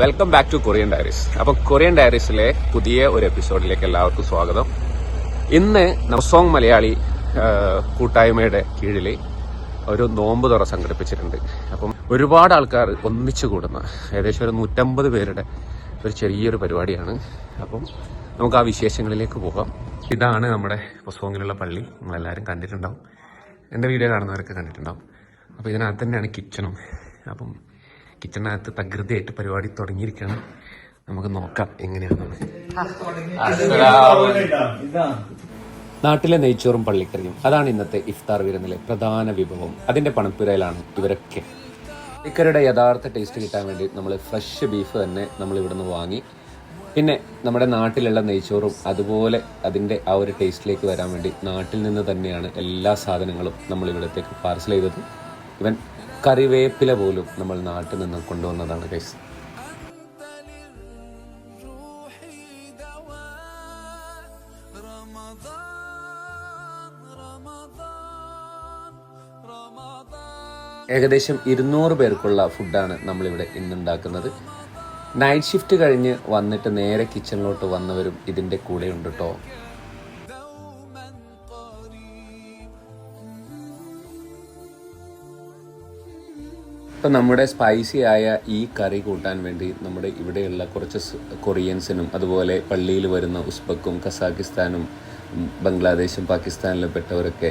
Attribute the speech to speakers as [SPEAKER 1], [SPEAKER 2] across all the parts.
[SPEAKER 1] Welcome back to Korean Diaries അപ്പൊ Korean ഡയറീസിലെ പുതിയ ഒരു എപ്പിസോഡിലേക്ക് എല്ലാവർക്കും സ്വാഗതം. ഇന്ന് നവസോങ് മലയാളി കൂട്ടായ്മയുടെ കീഴിൽ ഒരു നോമ്പ് തുറ സംഘടിപ്പിച്ചിട്ടുണ്ട്. അപ്പം ഒരുപാട് ആൾക്കാർ ഒന്നിച്ചു കൂടുന്ന ഏകദേശം ഒരു നൂറ്റമ്പത് പേരുടെ ഒരു ചെറിയൊരു പരിപാടിയാണ്. അപ്പം നമുക്ക് ആ വിശേഷങ്ങളിലേക്ക് പോകാം. ഇതാണ് നമ്മുടെ പുസ്തകങ്ങളിലുള്ള പള്ളി. നമ്മളെല്ലാവരും കണ്ടിട്ടുണ്ടാവും. എന്റെ വീഡിയോ കാണുന്നവരൊക്കെ കണ്ടിട്ടുണ്ടാവും. അപ്പോൾ ഇതിനകത്ത് തന്നെയാണ് കിച്ചണും അപ്പം കിച്ചണിനകത്ത് തകൃതിയായിട്ട് പരിപാടി തുടങ്ങിയിരിക്കുകയാണ്. നമുക്ക് നോക്കാം എങ്ങനെയാണെന്ന്. നാട്ടിലെ നെയ്ച്ചോറും പള്ളിക്കറിയും. അതാണ് ഇന്നത്തെ ഇഫ്താർ വിരുന്നിലെ പ്രധാന വിഭവം. അതിന്റെ പണപ്പുരയിലാണ് ഇവരൊക്കെ. പള്ളിക്കറിയുടെ യഥാർത്ഥ ടേസ്റ്റ് കിട്ടാൻ വേണ്ടി നമ്മൾ ഫ്രഷ് ബീഫ് തന്നെ നമ്മൾ ഇവിടുന്ന് വാങ്ങി. പിന്നെ നമ്മുടെ നാട്ടിലുള്ള നെയ്ച്ചോറും അതുപോലെ അതിന്റെ ആ ഒരു ടേസ്റ്റിലേക്ക് വരാൻ വേണ്ടി നാട്ടിൽ നിന്ന് തന്നെയാണ് എല്ലാ സാധനങ്ങളും നമ്മൾ ഇവിടത്തേക്ക് പാർസൽ ചെയ്തത്. ഇവൻ കറിവേപ്പില പോലും നമ്മൾ നാട്ടിൽ നിന്ന് കൊണ്ടുവന്നതാണ് കൈസ് ഏകദേശം ഇരുന്നൂറ് പേർക്കുള്ള ഫുഡാണ് നമ്മളിവിടെ ഇന്നുണ്ടാക്കുന്നത്. നൈറ്റ് ഷിഫ്റ്റ് കഴിഞ്ഞ് വന്നിട്ട് നേരെ കിച്ചണിലോട്ട് വന്നവരും ഇതിന്റെ കൂടെ ഉണ്ട് കേട്ടോ ഇപ്പം നമ്മുടെ സ്പൈസി ആയ ഈ കറി കൂട്ടാൻ വേണ്ടി നമ്മുടെ ഇവിടെയുള്ള കുറച്ച് കൊറിയൻസിനും അതുപോലെ പള്ളിയിൽ വരുന്ന ഉസ്ബക്കും കസാക്കിസ്ഥാനും ബംഗ്ലാദേശും പാകിസ്ഥാനിലും പെട്ടവരൊക്കെ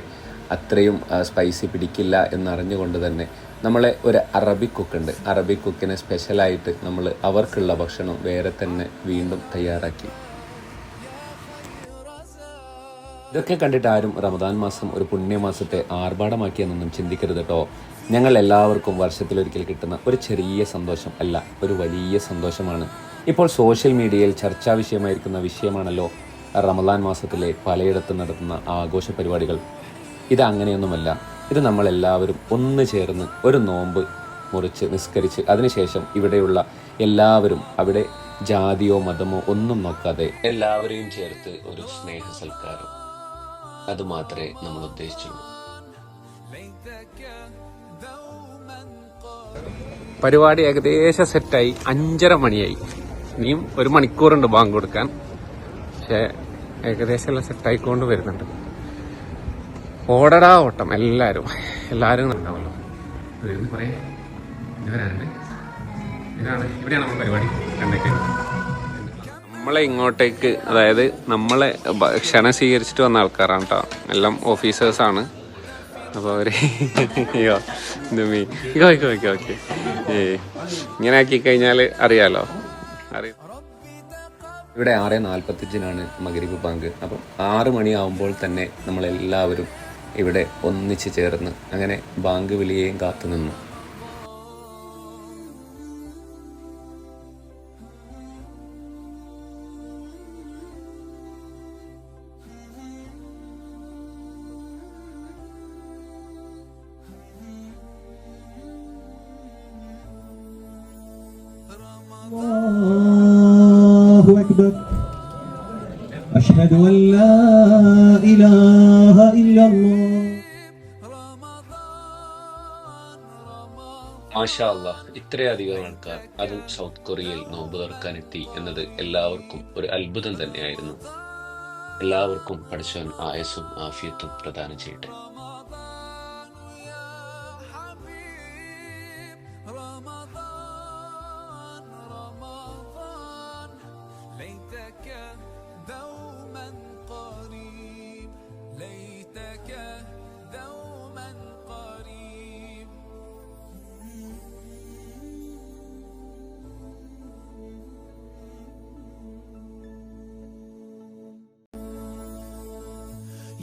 [SPEAKER 1] അത്രയും സ്പൈസി പിടിക്കില്ല എന്നറിഞ്ഞുകൊണ്ട് തന്നെ നമ്മളെ ഒരു അറബിക് കുക്കുണ്ട്. അറബിക് കുക്കിനെ സ്പെഷ്യലായിട്ട് നമ്മൾ അവർക്കുള്ള ഭക്ഷണം വേറെ തന്നെ വീണ്ടും തയ്യാറാക്കി. ഇതൊക്കെ കണ്ടിട്ട് ആരും റമദാൻ മാസം ഒരു പുണ്യമാസത്തെ ആർഭാടമാക്കിയെന്നൊന്നും ചിന്തിക്കരുത് കേട്ടോ. ഞങ്ങൾ എല്ലാവർക്കും വർഷത്തിലൊരിക്കൽ കിട്ടുന്ന ഒരു ചെറിയ സന്തോഷം അല്ല ഒരു വലിയ സന്തോഷമാണ്. ഇപ്പോൾ സോഷ്യൽ മീഡിയയിൽ ചർച്ചാ വിഷയമായിരിക്കുന്ന വിഷയമാണല്ലോ റമദാൻ മാസത്തിലെ പലയിടത്തും നടത്തുന്ന ആഘോഷ പരിപാടികൾ. ഇത് അങ്ങനെയൊന്നുമല്ല ഇത് നമ്മളെല്ലാവരും ഒന്ന് ചേർന്ന് ഒരു നോമ്പ് മുറിച്ച് നിസ്കരിച്ച് അതിനുശേഷം ഇവിടെയുള്ള എല്ലാവരും അവിടെ ജാതിയോ മതമോ ഒന്നും നോക്കാതെ എല്ലാവരെയും ചേർത്ത് ഒരു സ്നേഹ സൽക്കാരം അത് മാത്രമേ നമ്മൾ ഉദ്ദേശിച്ചുള്ളൂ പരിപാടി ഏകദേശം സെറ്റായി. അഞ്ചര മണിയായി. ഇനിയും ഒരു മണിക്കൂറുണ്ട് ബാങ്ക് കൊടുക്കാൻ. പക്ഷേ ഏകദേശം എല്ലാം സെറ്റായിക്കൊണ്ട് വരുന്നുണ്ട്. ഓടടാ ഓട്ടം എല്ലാവരും എല്ലാവരും കുറേ ഇവരാണ്. ഇതാണ് ഇവിടെയാണ് നമ്മൾ പരിപാടി കണ്ടേക്ക് നമ്മളെ ഇങ്ങോട്ടേക്ക് അതായത് നമ്മളെ ക്ഷണം സ്വീകരിച്ചിട്ട് വന്ന ആൾക്കാരാണ് കേട്ടോ എല്ലാം ഓഫീസേഴ്സാണ് അപ്പോൾ അവർ അയ്യോ ഇങ്ങനെ ആക്കി കഴിഞ്ഞാൽ അറിയാലോ? അറിയാം ഇവിടെ ആറ് നാൽപ്പത്തഞ്ചിനാണ് മകരിപ്പ് ബാങ്ക്. അപ്പം ആറ് മണിയാവുമ്പോൾ തന്നെ നമ്മളെല്ലാവരും ഇവിടെ ഒന്നിച്ച് ചേർന്ന് അങ്ങനെ ബാങ്ക് വിളിയേയും കാത്തു നിന്നു.
[SPEAKER 2] الله أكبر أشهد أن لا إله إلا الله
[SPEAKER 1] മാഷാ അല്ലാഹ് ഇത്രയധികം ആൾക്കാർ അതും സൗത്ത് കൊറിയയിൽ നോമ്പ് തുറക്കാനെത്തി എന്നത് എല്ലാവർക്കും ഒരു അത്ഭുതം തന്നെയായിരുന്നു എല്ലാവർക്കും പഠിച്ചവൻ ആയസും ആഫിയത്തും പ്രദാനം ചെയ്യട്ടെ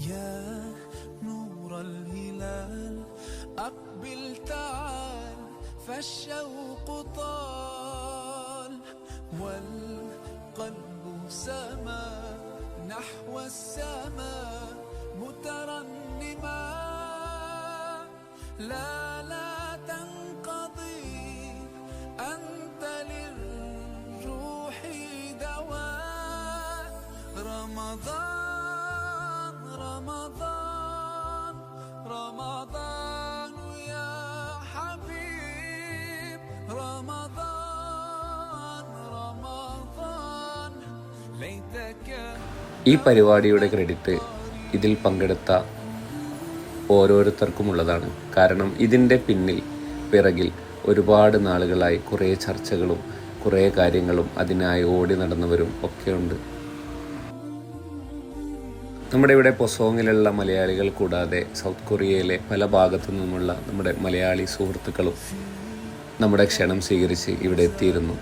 [SPEAKER 3] يا نور الهلال أقبل تعال فالشوق طال. والقلب سما نحو السماء مترنما. لا لا تنقضي أنت للروح دواء. رمضان
[SPEAKER 1] ഈ പരിപാടിയുടെ ക്രെഡിറ്റ് ഇതിൽ പങ്കെടുത്ത ഓരോരുത്തർക്കുമുള്ളതാണ് കാരണം ഇതിന്റെ പിന്നിൽ പിറകിൽ ഒരുപാട് നാളുകളായി കുറേ ചർച്ചകളും കുറേ കാര്യങ്ങളും അതിനായി ഓടി നടന്നവരും ഒക്കെയുണ്ട് നമ്മുടെ ഇവിടെ പൊസോങ്ങിലുള്ള മലയാളികൾ കൂടാതെ സൗത്ത് കൊറിയയിലെ പല ഭാഗത്തു നിന്നുമുള്ള നമ്മുടെ മലയാളി സുഹൃത്തുക്കളും നമ്മുടെ ക്ഷണം സ്വീകരിച്ച് ഇവിടെ എത്തിയിരുന്നു.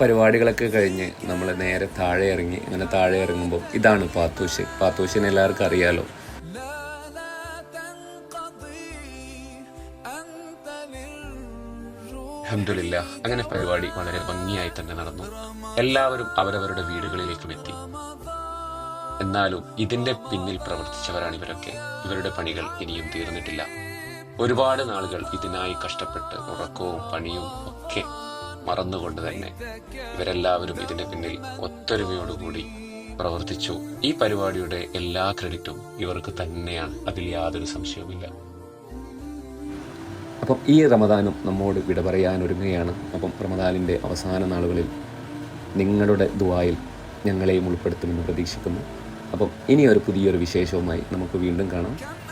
[SPEAKER 1] പരിപാടികളൊക്കെ കഴിഞ്ഞ് നമ്മൾ നേരെ താഴെ ഇറങ്ങി ഇങ്ങനെ താഴെ ഇറങ്ങുമ്പോൾ ഇതാണ് പാത്തൂശ്. പാത്തൂശിനെ എല്ലാവർക്കും അറിയാലോ. അഹമ്മദില്ല അങ്ങനെ പരിപാടി വളരെ ഭംഗിയായി തന്നെ നടന്നു. എല്ലാവരും അവരവരുടെ വീടുകളിലേക്കും എത്തി. എന്നാലും ഇതിന്റെ പിന്നിൽ പ്രവർത്തിച്ചവരാണ് ഇവരൊക്കെ. ഇവരുടെ പണികൾ ഇനിയും തീർന്നിട്ടില്ല. ഒരുപാട് നാളുകൾ ഇതിനായി കഷ്ടപ്പെട്ട് ഉറക്കവും പണിയും ഒക്കെ മറന്നുകൊണ്ട് തന്നെ ഇവരെല്ലാവരും ഇതിന്റെ പിന്നിൽ ഒത്തൊരുമയോടുകൂടി പ്രവർത്തിച്ചു. ഈ പരിപാടിയുടെ എല്ലാ ക്രെഡിറ്റും ഇവർക്ക് തന്നെയാണ്. അതിൽ യാതൊരു സംശയവുമില്ല. അപ്പം ഈ റമദാനും നമ്മോട് വിട പറയാൻ ഒരുങ്ങുകയാണ്. അപ്പം റമദാനിന്റെ അവസാന നാളുകളിൽ നിങ്ങളുടെ ദുവായിൽ ഞങ്ങളെയും ഉൾപ്പെടുത്തുമെന്ന് പ്രതീക്ഷിക്കുന്നു. അപ്പം ഇനിയൊരു പുതിയൊരു വിശേഷവുമായി നമുക്ക് വീണ്ടും കാണാം.